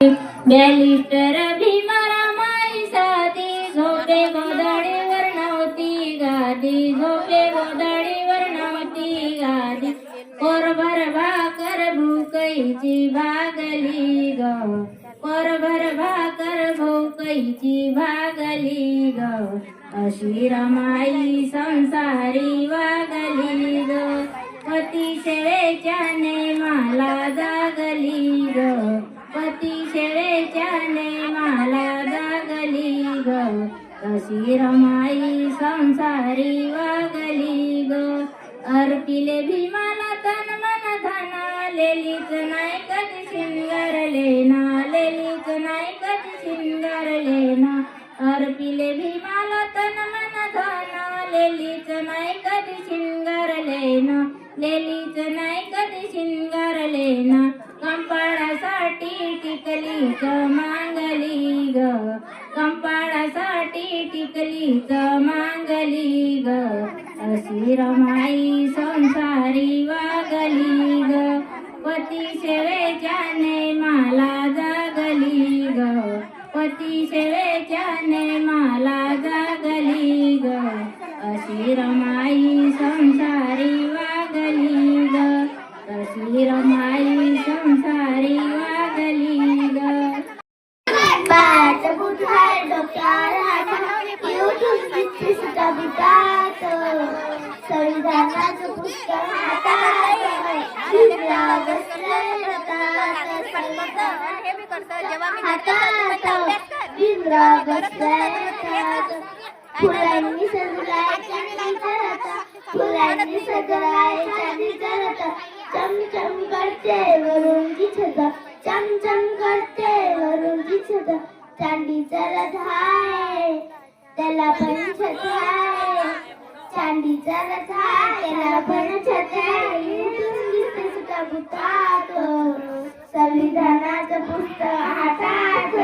Litre barrister भीमरामाई साधी झोपे गोदडीवर नव्हती गादी झोपे गोदडीवर नव्हती गादी कोरभर भाकर भूकईची भागली ग कोरभर भाकर भूकईची भागली ग अशी रमाई संसारी वागली ग पती सेवेच्या नेमाला जागली रमाई संसारी वागली ग. अर्पिले भीमाला तन मन धनालेलीच नाही कधी शिंगारले ना लेलीच नाही कधी शिंगारले ना. अर्पिले भीमाला तन मन धनालेलीच नाही कधी शिंगारले ना. लेलीच नाही कधी शिंगारले ना. कंपाळासाठी टिकली कमा ऐकली टिकलीच मांगली ग. अशी रमाई संसारी वागली ग. पती सेवेच्या नेमाला जागली ग. पती सेवेच्या नेमाला जागली ग. अशी रमाई संसारी वागली ग. अशी रमाई संसारी वागली ग. डोक्याला युट्यूब किती सुद्धा बुटात संविधानाचं पुस्तक हातात. हातात. फुलांनी सजलाय फुलांनी चमचम करते वरुणची छता चमचम करते वरुणची छता चांदीचा रथ आहे. त्याला पण छत आहे. चांदीचा रथ आहे. त्याला पण छत आहे. सुद्धा संविधानाचं पुस्तक हातात.